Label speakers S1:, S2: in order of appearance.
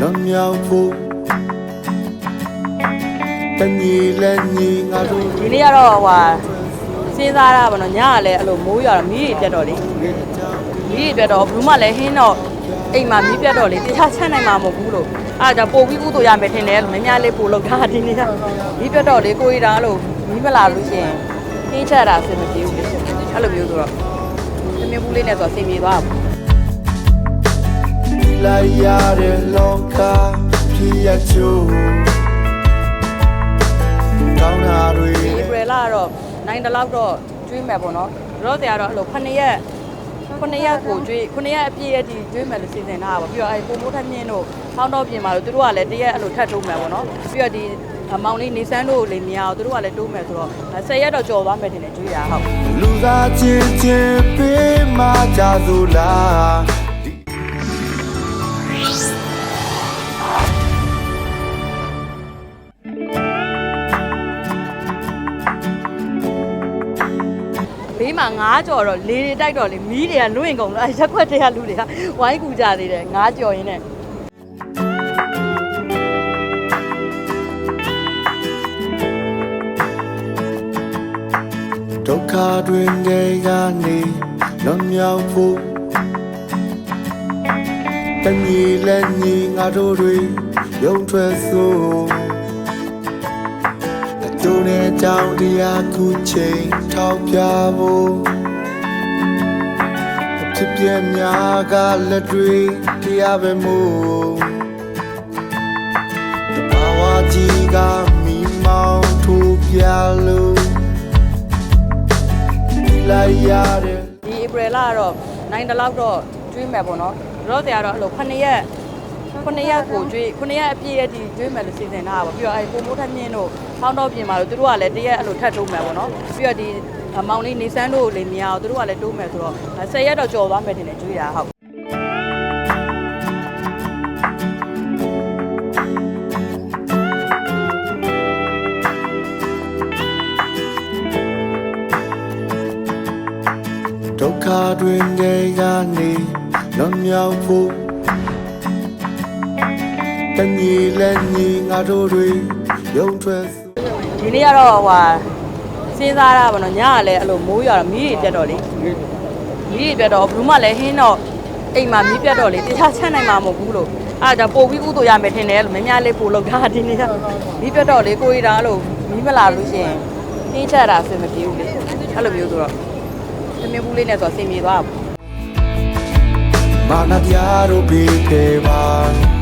S1: လွန်မြောက်ဖို့တညီလက်ညီငါတို့
S2: ဒီနေ့ကတော့ဟိုဟာစဉ်းစားရပါတော့ညကလည်းအဲ့လိုမိုးရွာတော့မီးတွေပြတ်တော့လေမီးတွေပြတ်တော့ဘယ်မှလည်းဟင်းတော့အိမ်မှာမီးပြတ်တော့လေတခြားချက်နိုင်မှာမဟုတ်ဘူးလို့အားကြောင့်ပို့ပြီးကုသိုလ်ရမယ်ထင်တယ်လို့မများလေးပို့လောက်တာဒီနေ့ကမီးပြတ်တော့လေကိုရီတာလို့မီးမလာလို့ရှိရင်ဟင်းချက်တာအဆင်မပြေဘူးလေအဲ့လိုမျိုးဆိုတော့သမင်းဘူးလေးနဲ့ဆိုအဆင်ပြေသွားပါ
S1: ဒီ လိုက်ရတဲ့လောကဖြစ်ရချိုးကောင်းတာတွေ
S2: ဒီဧပြီလကတော့နိုင်တလောက်တော့ကျွေးမယ်ပေါ့နော်တော့တရားတော့အဲ့လို9ရက်9ရက်ကိုကျွေး9ရက်အပြည့်အတည်ကျွေးမယ်လို့စီစဉ်ထားတာပေါ့ပြီးတော့အဲ့ပုံမိုးထက်မြင့်တို့ထောင်းတော့ပြင်ပါလို့သူတို့ကလည်းတရက်အဲ့လိုထပ်တိုးမယ်ပေါ့နော်ပြီးတော့ဒီအမောင်လေးနေဆန်းတို့လည်းမရအောင်သူတို့ကလည်းတိုးမယ်ဆိုတော့10ရက်တော့ကြော်သွားမယ်တင်တယ်ကျွေးရဟုတ်
S1: လူသားချင်းချင်းပေးမှကြစို့လား
S2: ဘေးမှာငားကြော်တော့လေတွေတိုက်တော့လေမီးတွေကလွင့်ကုန်တော့အဲ့ရက်ခွက်တွေကလူတွေကဝိုင်းကူကြသေးတယ်ငားကြော်ရင်းနဲ့
S1: ဒုက္ခတွင်တွေကနေလွန်မြောက်ဖို့တညီလက်ညီငါတို့တွေရုံထွက်စို့ တရားခုချိန်ထောက်ပြဖို့အဖြစ်ပြက်များကလက်တွေတရားပဲမို့တဘာဝကြီးကမိမောင်းထိုးပြလို့ဒီလိုက်ရတဲ့
S2: ဒီဧပြီလကတော့နိုင်တလောက်တော့ကျွေးမယ်ပေါ့နော်တော့တရားတော့အဲ့လို9ရက် 9ရက်ကိုကျွေး9ရက်အပြည့်အတည်ကျွေးမယ်လို့စီစဉ်ထားတာပေါ့ပြီးတော့အဲ့ပုံမိုးထက်မြင့်တို့ထောင်းတော့ပြင်ပါလို့သူတို့ကလည်းတရက်အဲ့လိုထပ်တိုးမယ်ပေါ့နော်ပြီးတော့ဒီအမောင်လေးနေဆန်းတို့လည်းမရအောင်သူတို့ကလည်းတိုးမယ်ဆိုတော့10ရက်တော့ကြော်သွားမယ်တင်တယ်ကျွေးရဟုတ်
S1: ဒုက္ခတွင်တွေကနေလွန်မြောက်ဖို့ တညီလက်ညီငါတို့တွေရုံထွက်စို့
S2: ဒီနေ့ကတော့ဟိုဟာစဉ်းစားရပါတော့ညကလည်းအဲ့လိုမိုးရွာတော့မီးတွေပြတ်တော့လေမီးတွေပြတ်တော့ဘယ်မှလည်းဟင်းတော့အိမ်မှာမီးပြတ်တော့လေတခြားချက်နိုင်မှာမဟုတ်ဘူးလို့အားကြောင့်ပို့ပြီးကုသိုလ်ရမယ်ထင်တယ်လို့မများလေးပို့လောက်တာဒီနေ့ကမီးပြတ်တော့လေကိုရီတာလို့မီးမလာလို့ရှိရင်ဟင်းချက်တာအဆင်မပြေဘူးလေအဲ့လိုမျိုးဆိုတော့သမင်းဘူးလေးနဲ့ဆိုအဆင်ပြေသွားပါ
S1: မာနတရားတို့ပြီးခဲ့ပါအလုံးအတူပဲ